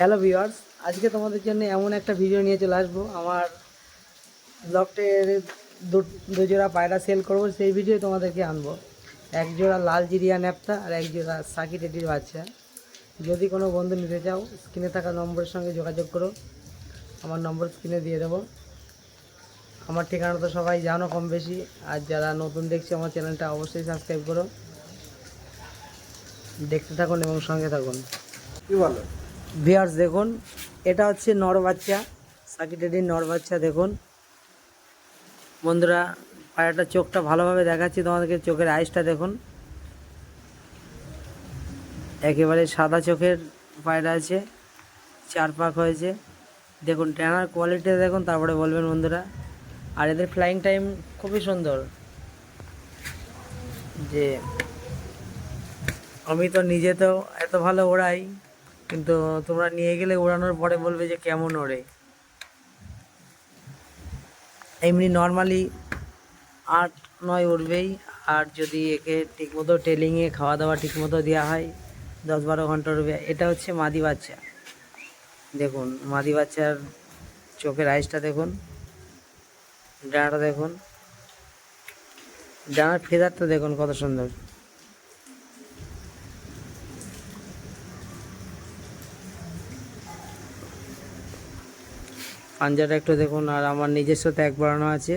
Hello viewers আজকে তোমাদের জন্য এমন একটা ভিডিও নিয়ে চলে আসব। আমার ব্লগটের দু জোড়া পায়রা সেল করব, সেই ভিডিও তোমাদেরকে আনব। এক জোড়া লাল জিরিয়া ন্যাপটা আর এক জোড়া সাকি টেডির বাচ্চা। যদি কোনো বন্ধু নিতে চাও স্ক্রিনে থাকা নম্বরের সঙ্গে যোগাযোগ করো। আমার নম্বর স্ক্রিনে দিয়ে দেবো। আমার ঠিকানা তো সবাই জানো কম বেশি আর যারা নতুন দেখছে আমার চ্যানেলটা অবশ্যই সাবস্ক্রাইব করো। দেখতে থাকুন এবং সঙ্গে থাকুন। কী বলো? ভিয়ার্স দেখুন, এটা হচ্ছে নর বাচ্চা সাকিটেডির নর বাচ্চা দেখুন। বন্ধুরা পায়রাটার চোখটা ভালোভাবে দেখাচ্ছি, তোমাদেরকে চোখের আইসটা দেখুন। একেবারে সাদা চোখের পায়রা আছে চার পাক হয়েছে। দেখুন, ট্যানার কোয়ালিটি দেখুন, তারপরে বলবেন বন্ধুরা। আর এদের ফ্লাইং টাইম খুবই সুন্দর। যে, আমি তো নিজে তো এত ভালো ওড়াই। কিন্তু তোমরা নিয়ে গেলে ওড়ানোর পরে বলবে যে কেমন ওড়ে। এমনি নর্মালি আট, নয় উঠবেই আর যদি একে ঠিকমতো টেলিংয়ে খাওয়া দাওয়া ঠিকমতো দেওয়া হয় দশ বারো ঘণ্টা উঠবে এটা হচ্ছে মাদি বাচ্চা দেখুন মাদি বাচ্চার চোখের আইসটা দেখুন ডানাটা দেখুন ডানার ফেদারটা দেখুন কত সুন্দর। পাঞ্জাটা একটু দেখুন, আর আমার নিজস্ব ত্যাগ বাড়ানো আছে।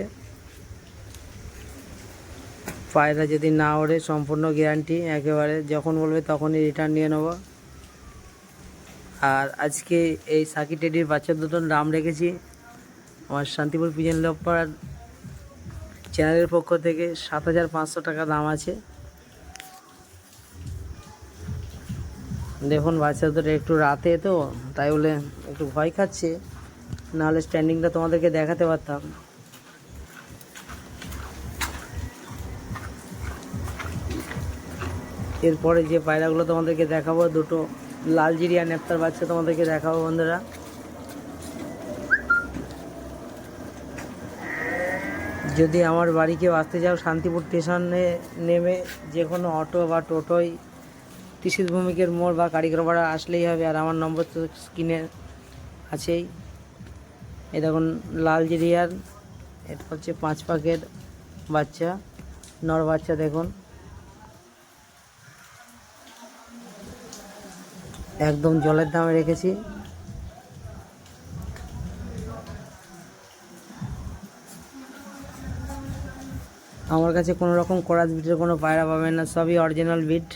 পায়রা যদি না ওড়ে, সম্পূর্ণ গ্যারান্টি একেবারে যখন বলবে তখনই রিটার্ন নিয়ে নেব। আর আজকে এই সাকি টেডির বাচ্চা দুটোর নাম রেখেছি। আমার শান্তিপুর পিজন লোপার চ্যানেলের পক্ষ থেকে সাত হাজার পাঁচশো টাকা দাম আছে। দেখুন, বাচ্চা দুটো একটু রাতে তো, তাই বলে একটু ভয় খাচ্ছে। নাহলে স্ট্যান্ডিংটা তোমাদেরকে দেখাতে পারতাম এরপরে যে পায়রাগুলো তোমাদেরকে দেখাবো, দুটো লাল জিরিয়া নেপ্তার বাচ্চা তোমাদেরকে দেখাবো বন্ধুরা। যদি আমার বাড়ি কেউ আসতে যাও শান্তিপুর স্টেশনে নেমে যে কোনো অটো বা টোটোয় কৃষির ভূমিকের মোড় বা কারিগর পাড়া আসলেই হবে, আর আমার নম্বর তো স্ক্রিনে আছেই। এই দেখুন, লাল জিরিয়ার, এটা হচ্ছে পাঁচ পাকের বাচ্চা, নর বাচ্চা দেখুন। একদম জলের দামে রেখেছি। আমার কাছে কোনো রকম করাত বিটের কোনো পায়রা পাবেন না, সবই অরিজিনাল বিট।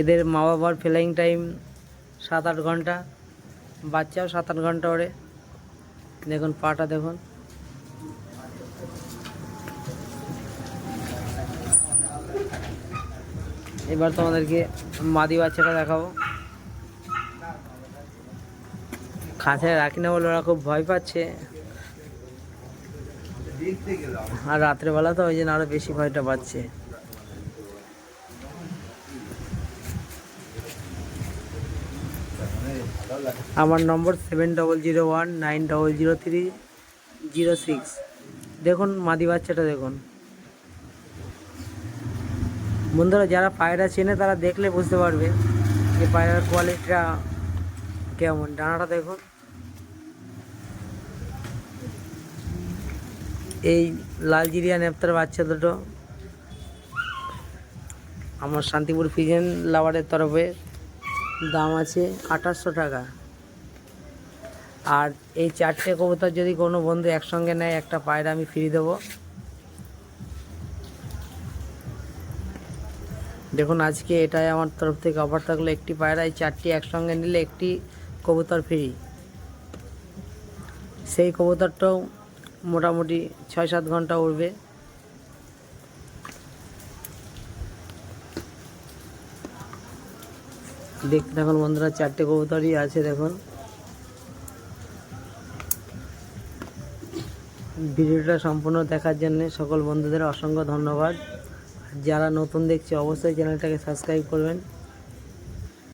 এদের মা বাবার ফ্লাইং টাইম সাত আট ঘণ্টা, বাচ্চাও সাত আট ঘণ্টা ওরে। দেখুন, পাটা দেখুন। এবার তোমাদেরকে মাদি বাচ্চাটা দেখাবো। খাঁচায় রাখি না বলে ওরা খুব ভয় পাচ্ছে। আর রাত্রেবেলা তো ওই জন্য আরও বেশি ভয়টা পাচ্ছে। আমার নম্বর seven double zero one nine double zero three zero six. দেখুন মাদি বাচ্চাটা, দেখুন। বন্ধুরা, যারা পায়রা চেনে তারা দেখলে বুঝতে পারবে যে পায়রার কোয়ালিটিটা কেমন। ডানাটা দেখুন। এই লালজিরিয়া নেপ্তার বাচ্চা দুটো। আমার শান্তিপুর ফিজেন লাভারের তরফে দাম আছে আঠাশশো টাকা। আর এই চারটে কবুতর যদি কোনো বন্ধু একসঙ্গে নেয়, একটা পায়রা আমি ফ্রি দেবো। দেখুন, আজকে এটাই আমার তরফ থেকে অফার থাকল, একটি পায়রা, এই চারটি একসঙ্গে নিলে একটি কবুতর ফ্রি সেই কবুতরটাও মোটামুটি ছয় সাত ঘণ্টা উড়বে। দেখতে থাকুন বন্ধুরা, চারটে কবুতরই আছে, দেখুন। ভিডিওটা সম্পূর্ণ দেখার জন্য সকল বন্ধুদের অসংখ্য ধন্যবাদ। যারা নতুন দেখছে, অবশ্যই চ্যানেলটাকে সাবস্ক্রাইব করবেন।